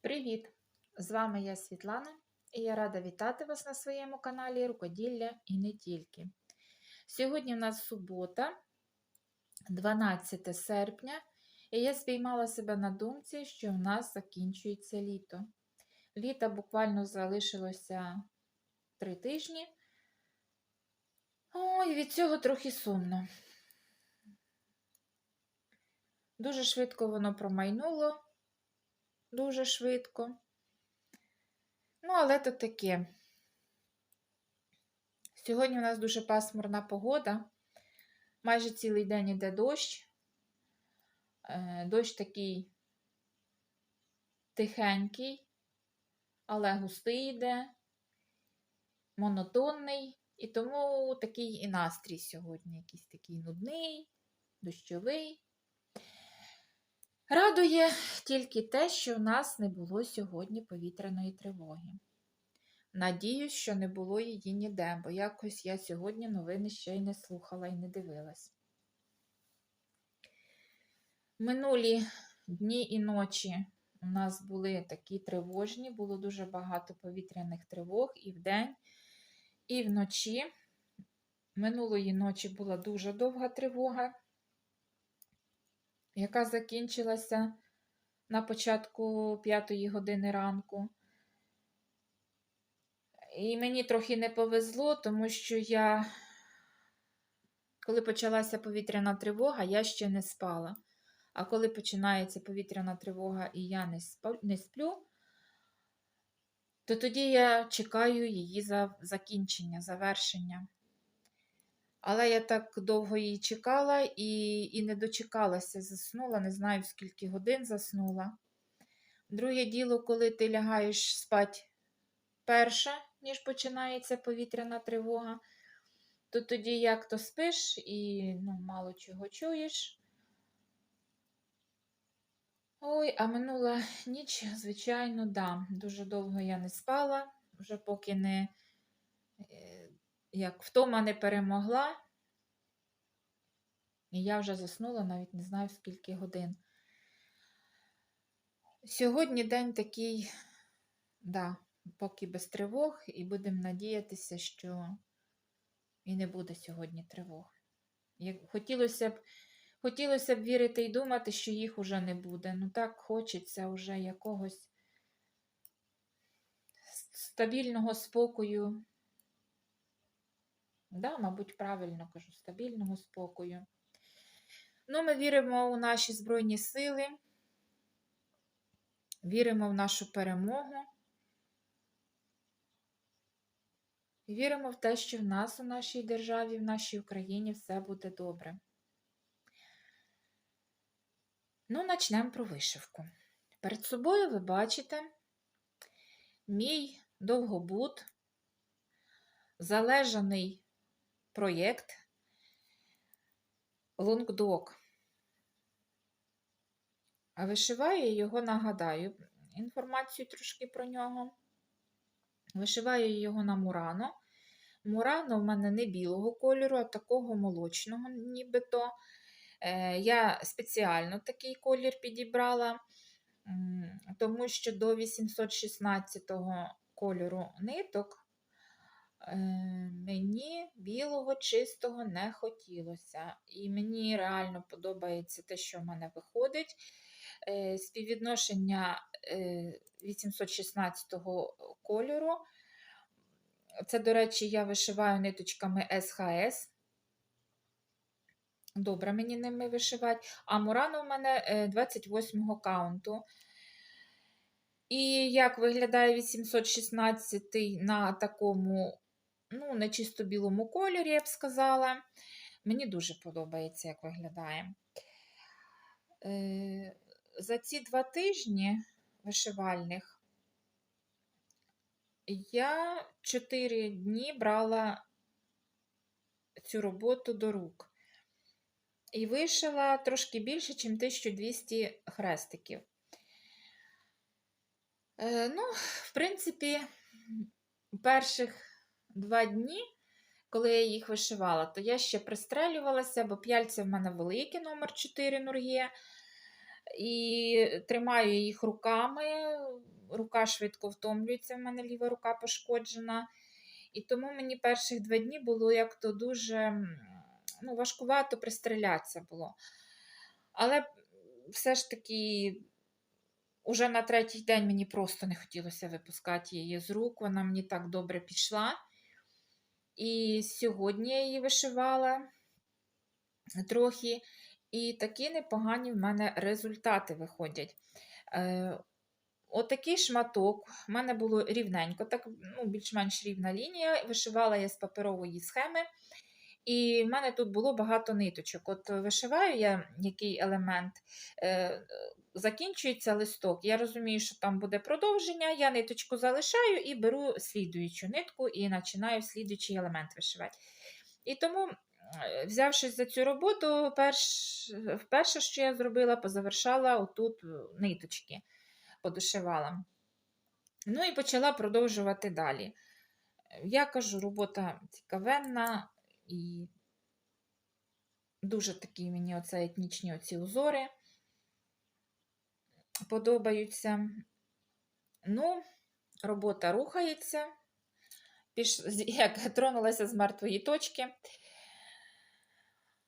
Привіт! З вами я Світлана і я рада вітати вас на своєму каналі Рукоділля і не тільки. Сьогодні в нас субота, 12 серпня, і я спіймала себе на думці, що в нас закінчується літо. Літа буквально залишилося три тижні. Ой, від цього трохи сумно. Дуже швидко воно промайнуло дуже швидко. Ну, але то таке. Сьогодні у нас дуже пасмурна погода. Майже цілий день іде дощ. Е, Дощ такий тихенький, але густий йде, монотонний, і тому такий і настрій сьогодні, якийсь такий нудний, дощовий. Радує тільки те, що в нас не було сьогодні повітряної тривоги. Надіюсь, що не було її ніде, бо якось я сьогодні новини ще й не слухала і не дивилась. Минулі дні і ночі у нас були такі тривожні, було дуже багато повітряних тривог і вдень, і вночі. Минулої ночі була дуже довга тривога яка закінчилася на початку п'ятої години ранку. І мені трохи не повезло, тому що я, коли почалася повітряна тривога, я ще не спала. А коли починається повітряна тривога і я не, спа, не сплю, то тоді я чекаю її за закінчення, завершення. Але я так довго її чекала і і не дочекалася, заснула, не знаю, скільки годин заснула. Друге діло, коли ти лягаєш спати перше, ніж починається повітряна тривога, то тоді як то спиш і ну, мало чого чуєш. Ой, а минула ніч, звичайно, да. Дуже довго я не спала, вже поки не е, як втома не перемогла, і я вже заснула, навіть не знаю скільки годин. Сьогодні день такий, да, поки без тривог, і будемо надіятися, що і не буде сьогодні тривог. Хотілося б хотілося б вірити і думати, що їх уже не буде. Ну так хочеться вже якогось стабільного спокою. Да, мабуть, правильно кажу, стабільного спокою. Ну, ми віримо у наші Збройні Сили, віримо в нашу перемогу. Віримо в те, що в нас у нашій державі, в нашій Україні все буде добре. Ну, почнемо про вишивку. Перед собою ви бачите мій довгобут, залежаний проєкт Лонгдок. Вишиваю його, нагадаю, інформацію трошки про нього. Вишиваю його на Мурано. Мурано в мене не білого кольору, а такого молочного, нібито. Е, я спеціально такий колір підібрала, тому що до 816 кольору ниток мені білого чистого не хотілося. І мені реально подобається те, що в мене виходить. Е, співвідношення 816 е, кольору. Це, до речі, я вишиваю ниточками СХС. Добре, мені ними вишивати. А Мурано в мене 28 го каунту. І як виглядає 816 на такому ну, не чисто білому кольорі, я б сказала. Мені дуже подобається, як виглядає. Е, за ці два тижні вишивальних я чотири дні брала цю роботу до рук. І вишила трошки більше, ніж 1200 хрестиків. Е, ну, в принципі, перших два дні, коли я їх вишивала, то я ще пристрелювалася, бо п'яльці в мене великі, номер 4 Нур'є. І тримаю їх руками, рука швидко втомлюється, в мене ліва рука пошкоджена. І тому мені перших два дні було як то дуже ну, важкувато пристрілятися було. Але все ж таки, уже на третій день мені просто не хотілося випускати її з рук. Вона мені так добре пішла. І сьогодні я її вишивала трохи. І такі непогані в мене результати виходять. Е, Отакий шматок. У мене було рівненько, так, ну, більш-менш рівна лінія. Вишивала я з паперової схеми. І в мене тут було багато ниточок. От вишиваю я який елемент, е, закінчується листок. Я розумію, що там буде продовження, я ниточку залишаю і беру слідуючу нитку і починаю слідуючий елемент вишивати. І тому, взявшись за цю роботу, перш, вперше, що я зробила, позавершала отут е, ниточки, подушивала. Ну і почала продовжувати далі. Я кажу, робота цікавенна і дуже такі мені оце етнічні оці узори подобаються. Ну, робота рухається. Піш... Як тронулася з мертвої точки.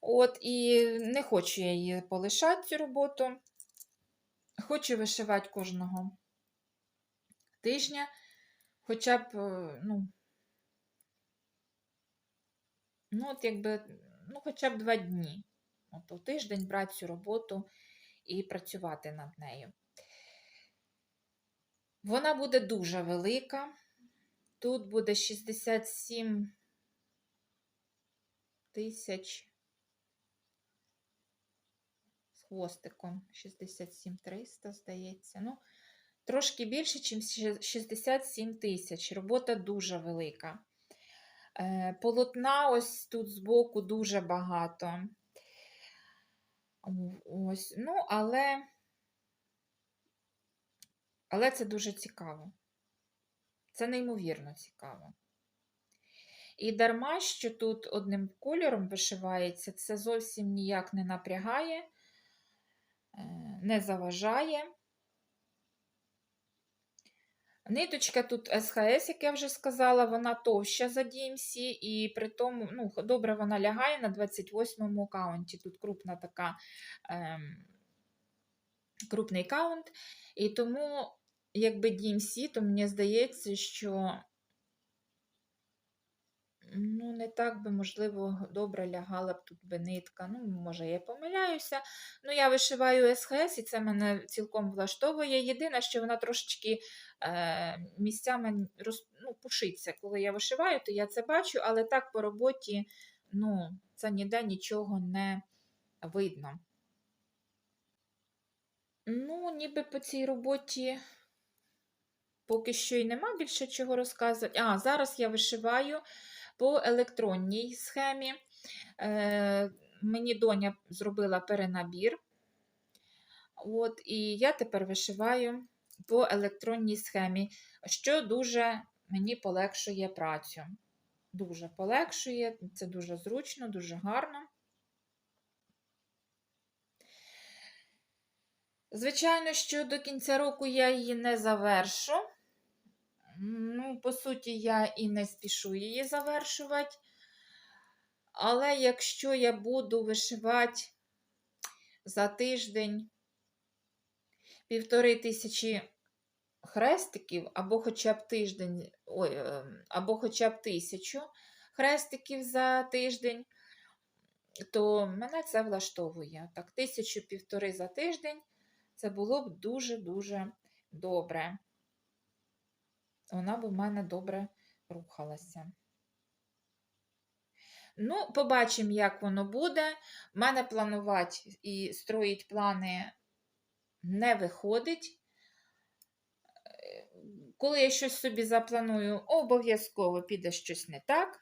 От, і не хочу я її полишати, цю роботу. Хочу вишивати кожного тижня, хоча б, е, ну, ну, от якби, ну, хоча б два дні. От у тиждень брати цю роботу і працювати над нею. Вона буде дуже велика. Тут буде 67 тисяч з хвостиком. 67 300, здається. Ну, трошки більше, ніж 67 тисяч. Робота дуже велика. Е, Полотна ось тут збоку дуже багато. Ось, ну, але, але це дуже цікаво. Це неймовірно цікаво. І дарма, що тут одним кольором вишивається, це зовсім ніяк не напрягає, е, не заважає. Ниточка тут СХС, як я вже сказала, вона товща за DMC, і при тому, ну, добре вона лягає на 28-му каунті. Тут крупна така, ем, крупний каунт. І тому, якби DMC, то мені здається, що ну, не так би, можливо, добре лягала б тут би нитка. Ну, може, я помиляюся. Ну, я вишиваю СХС, і це мене цілком влаштовує. Єдине, що вона трошечки е, місцями роз, ну, пушиться. Коли я вишиваю, то я це бачу, але так по роботі ну, це ніде нічого не видно. Ну, ніби по цій роботі поки що і нема більше чого розказувати. А, зараз я вишиваю по електронній схемі. Е, мені доня зробила перенабір. От, і я тепер вишиваю по електронній схемі, що дуже мені полегшує працю. Дуже полегшує, це дуже зручно, дуже гарно. Звичайно, що до кінця року я її не завершу. Ну, по суті, я і не спішу її завершувати. Але якщо я буду вишивати за тиждень півтори тисячі хрестиків, або хоча б тиждень, ой, е, або хоча б тисячу хрестиків за тиждень, то мене це влаштовує. Так, тисячу півтори за тиждень це було б дуже-дуже добре. Вона б у мене добре рухалася. Ну, побачимо, як воно буде. У мене планувати і строїть плани не виходить. Коли я щось собі запланую, обов'язково піде щось не так.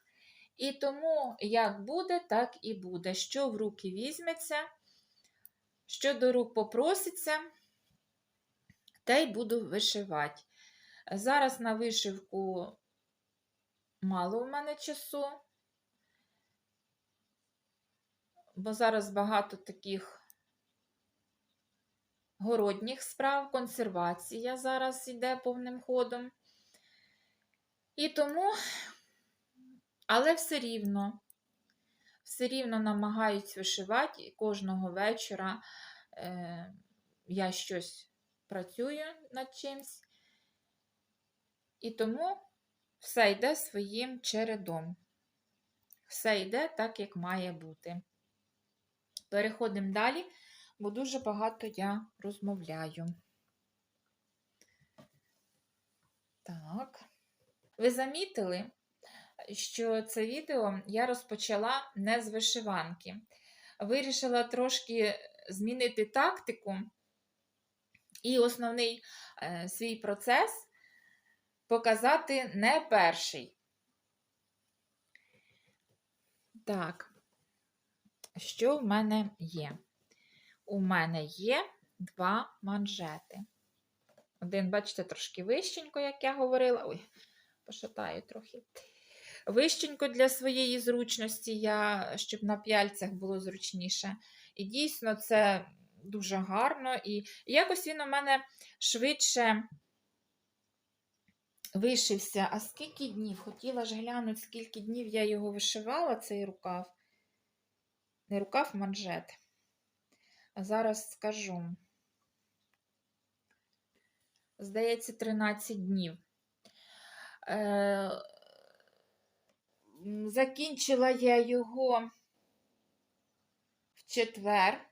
І тому, як буде, так і буде. Що в руки візьметься, що до рук попроситься, те й буду вишивати. Зараз на вишивку мало в мене часу, бо зараз багато таких городніх справ, консервація зараз йде повним ходом. І тому, але все рівно, все рівно намагаюсь вишивати і кожного вечора е, я щось працюю над чимсь. І тому все йде своїм чередом. Все йде так, як має бути. Переходимо далі, бо дуже багато я розмовляю. Так. Ви замітили, що це відео я розпочала не з вишиванки. Вирішила трошки змінити тактику і основний е, свій процес показати не перший. Так, що в мене є? У мене є два манжети. Один, бачите, трошки вищенько, як я говорила. Ой, пошатаю трохи. Вищенько для своєї зручності, я, щоб на п'яльцях було зручніше. І дійсно, це дуже гарно. І якось він у мене швидше вишився. А скільки днів? Хотіла ж глянути, скільки днів я його вишивала, цей рукав. Не рукав манжет. А зараз скажу. Здається, 13 днів. Е, Закінчила я його в четвер.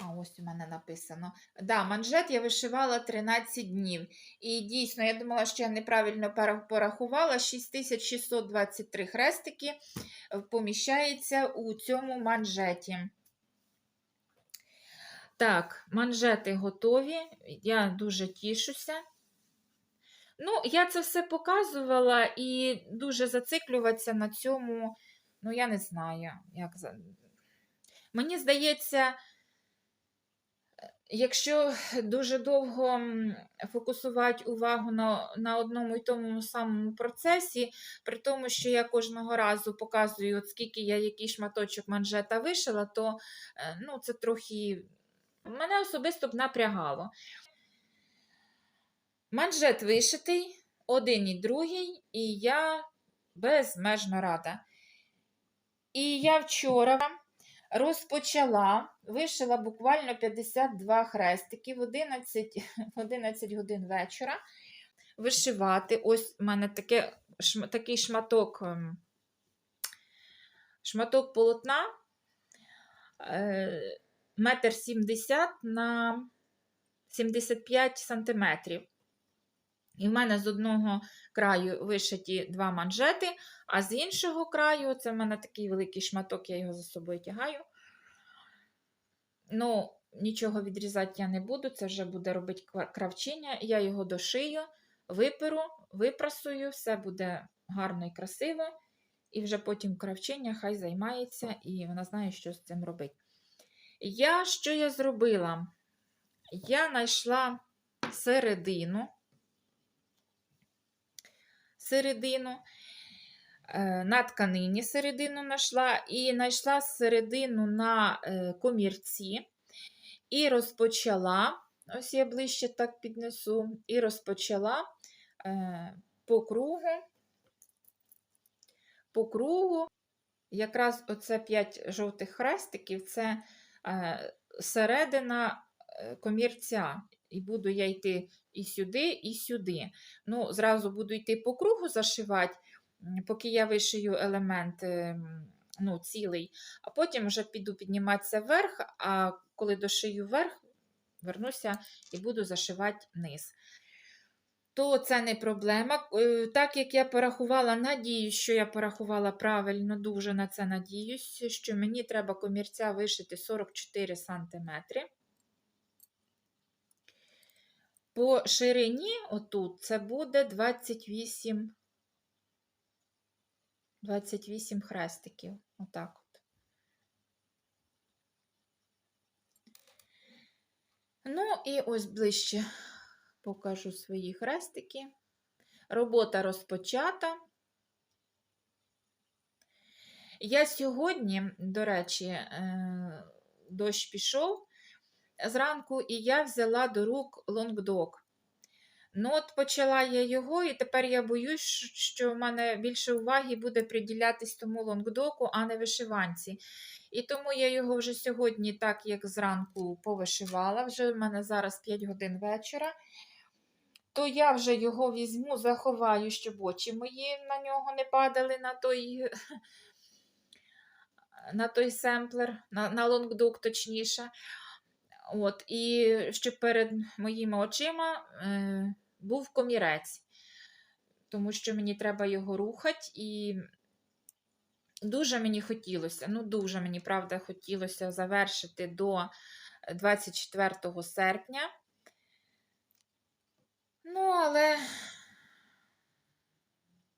А ось у мене написано. Да, манжет я вишивала 13 днів. І дійсно, я думала, що я неправильно порахувала. 6623 хрестики е, поміщається у цьому манжеті. Так, манжети готові. Я дуже тішуся. Ну, я це все показувала і дуже зациклюватися на цьому, ну, я не знаю, як. Мені здається, якщо дуже довго фокусувати увагу на, на одному і тому самому процесі, при тому, що я кожного разу показую, от скільки я який шматочок манжета вишила, то е, ну, це трохи мене особисто б напрягало. Манжет вишитий, один і другий, і я безмежно рада. І я вчора розпочала, вишила буквально 52 хрестики в 11, в 11 годин вечора. Вишивати. Ось у мене таке, шм- такий шматок, ем, шматок полотна. е, Метр сімдесят на 75 сантиметрів. І в мене з одного краю вишиті два манжети, а з іншого краю, це в мене такий великий шматок, я його за собою тягаю. Ну, нічого відрізати я не буду, це вже буде робити кравчиня. Я його дошию, виперу, випрасую, все буде гарно і красиво. І вже потім кравчиня хай займається, і вона знає, що з цим робити. Я що я зробила? Я знайшла середину середину, е, на тканині середину знайшла, і знайшла середину на е, комірці, і розпочала, ось я ближче так піднесу, і розпочала е, по кругу, по кругу, якраз оце 5 жовтих хрестиків, це середина комірця. І буду я йти і сюди, і сюди. Ну, зразу буду йти по кругу зашивати, поки я вишию елемент ем, ну, цілий, а потім вже піду підніматися вверх, а коли дошию вверх, вернуся і буду зашивати низ. То це не проблема. Е, Так як я порахувала, надіюсь, що я порахувала правильно, дуже на це надіюсь, що мені треба комірця вишити 44 см. По ширині отут це буде 28, 28 хрестиків. Отак от. Ну, і ось ближче покажу свої хрестики. Робота розпочата. Я сьогодні, до речі, е, дощ пішов зранку, і я взяла до рук лонгдог. Ну, от почала я його, і тепер я боюсь, що в мене більше уваги буде приділятись тому лонгдоку, а не вишиванці. І тому я його вже сьогодні, так як зранку, повишивала. Вже в мене зараз 5 годин вечора. То я вже його візьму, заховаю, щоб очі мої на нього не падали на той, на той семплер, на, на лонгдок точніше. От, і щоб перед моїми очима е, був комірець, тому що мені треба його рухати, і дуже мені хотілося, ну дуже мені правда хотілося завершити до 24 серпня. Ну, але,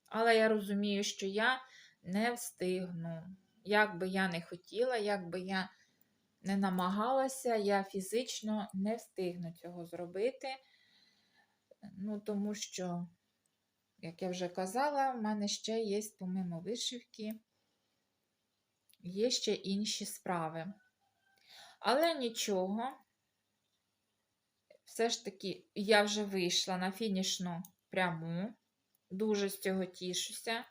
але я розумію, що я не встигну. Як би я не хотіла, як би я не намагалася, я фізично не встигну цього зробити. Ну, тому що, як я вже казала, в мене ще є, помимо вишивки, є ще інші справи. Але нічого, все ж таки, я вже вийшла на фінішну пряму. Дуже з цього тішуся.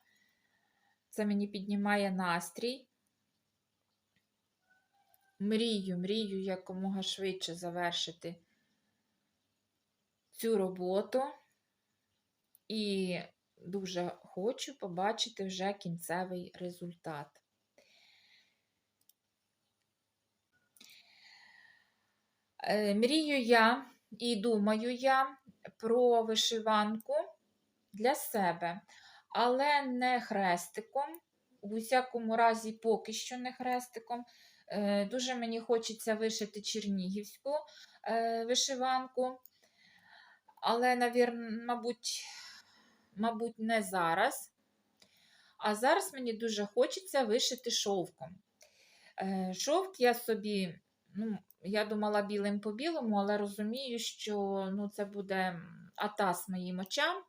Це мені піднімає настрій. Мрію, мрію якомога швидше завершити цю роботу. І дуже хочу побачити вже кінцевий результат. Е, Мрію я і думаю я про вишиванку для себе, але не хрестиком, у всякому разі, поки що не хрестиком. Е, Дуже мені хочеться вишити чернігівську е, вишиванку, але, навір- мабуть, мабуть, не зараз. А зараз мені дуже хочеться вишити шовком. Е, Шовк я собі, ну, я думала білим по білому, але розумію, що ну, це буде атас моїм очам.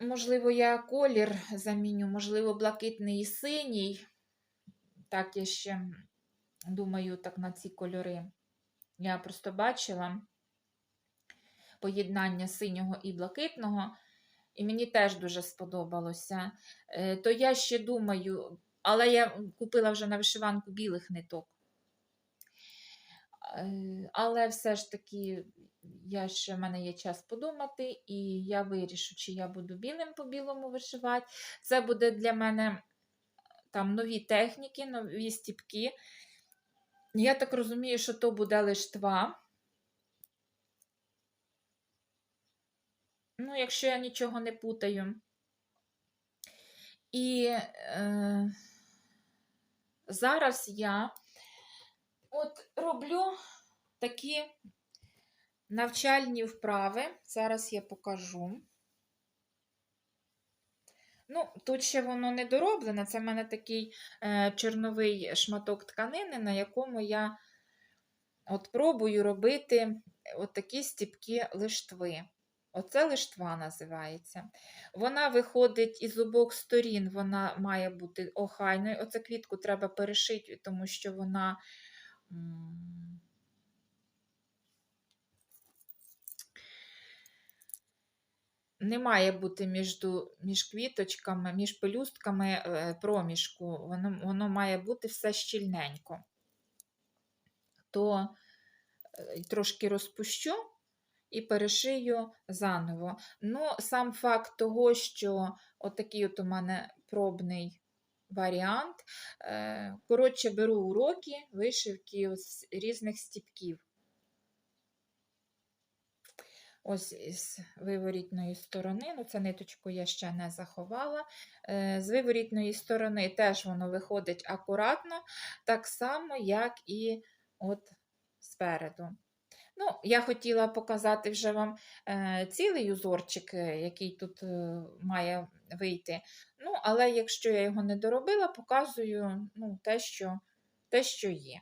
Можливо, я колір заміню, можливо, блакитний і синій. Так, я ще думаю так на ці кольори. Я просто бачила поєднання синього і блакитного, і мені теж дуже сподобалося. Е, То я ще думаю, але я купила вже на вишиванку білих ниток. Е, Але все ж таки, я ще, в мене є час подумати, і я вирішу, чи я буду білим по білому вишивати. Це буде для мене там нові техніки, нові стіпки. Я так розумію, що то буде лиштва. Ну, якщо я нічого не путаю. І е, зараз я от роблю такі навчальні вправи. Зараз я покажу. Ну, тут ще воно не дороблене. Це в мене такий е, чорновий шматок тканини, на якому я от пробую робити от такі стіпкі лиштви. Оце лиштва називається. Вона виходить із обох сторін, вона має бути охайною. Оце квітку треба перешити, тому що вона. Не має бути між, між квіточками, між пелюстками е, проміжку. Воно, воно має бути все щільненько. То е, трошки розпущу і перешию заново. Ну, сам факт того, що отакий от у мене пробний варіант. Е, Коротше, беру уроки вишивки ось різних стіпків. Ось з виворітної сторони, ну це ниточку я ще не заховала. Е, З виворітної сторони теж воно виходить акуратно, так само, як і от спереду. Ну, Я хотіла показати вже вам е, цілий узорчик, е, який тут е, має вийти. Ну, Але якщо я його не доробила, показую ну, те, що, те, що є.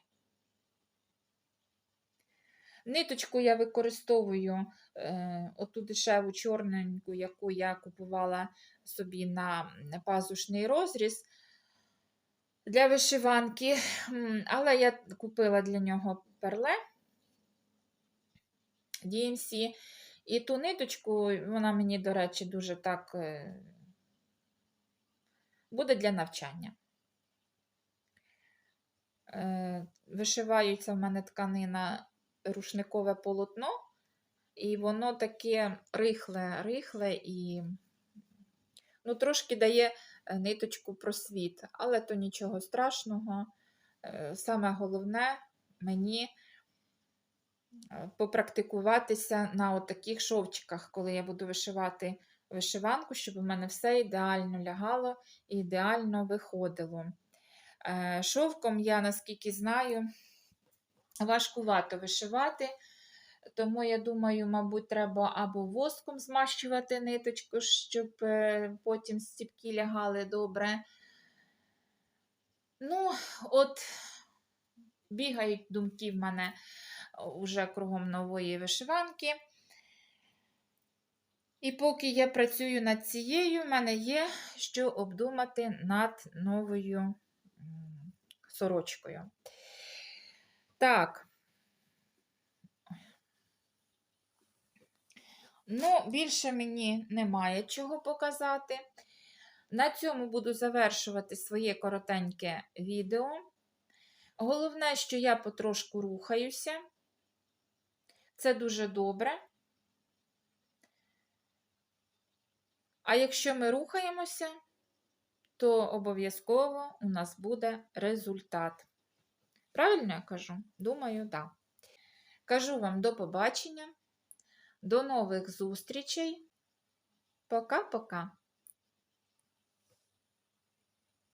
Ниточку я використовую е, оту дешеву чорненьку, яку я купувала собі на пазушний розріз для вишиванки. Але я купила для нього перле DMC. І ту ниточку, вона мені, до речі, дуже так е, буде для навчання. Е, Вишивається в мене тканина рушникове полотно, і воно таке рихле, рихле і ну, трошки дає е, ниточку просвіт, але то нічого страшного. Саме головне мені попрактикуватися на от таких шовчиках, коли я буду вишивати вишиванку, щоб у мене все ідеально лягало і ідеально виходило. Е, Шовком я, наскільки знаю, важкувато вишивати, тому я думаю, мабуть, треба або воском змащувати ниточку, щоб е, потім стіпки лягали добре. Ну, от бігають думки в мене уже кругом нової вишиванки. І поки я працюю над цією, в мене є що обдумати над новою сорочкою. Так. Ну, більше мені немає чого показати. На цьому буду завершувати своє коротеньке відео. Головне, що я потрошку рухаюся. Це дуже добре. А якщо ми рухаємося, то обов'язково у нас буде результат. Правильно я кажу? Думаю, так. Да. Кажу вам до побачення, до нових зустрічей. Пока-пока.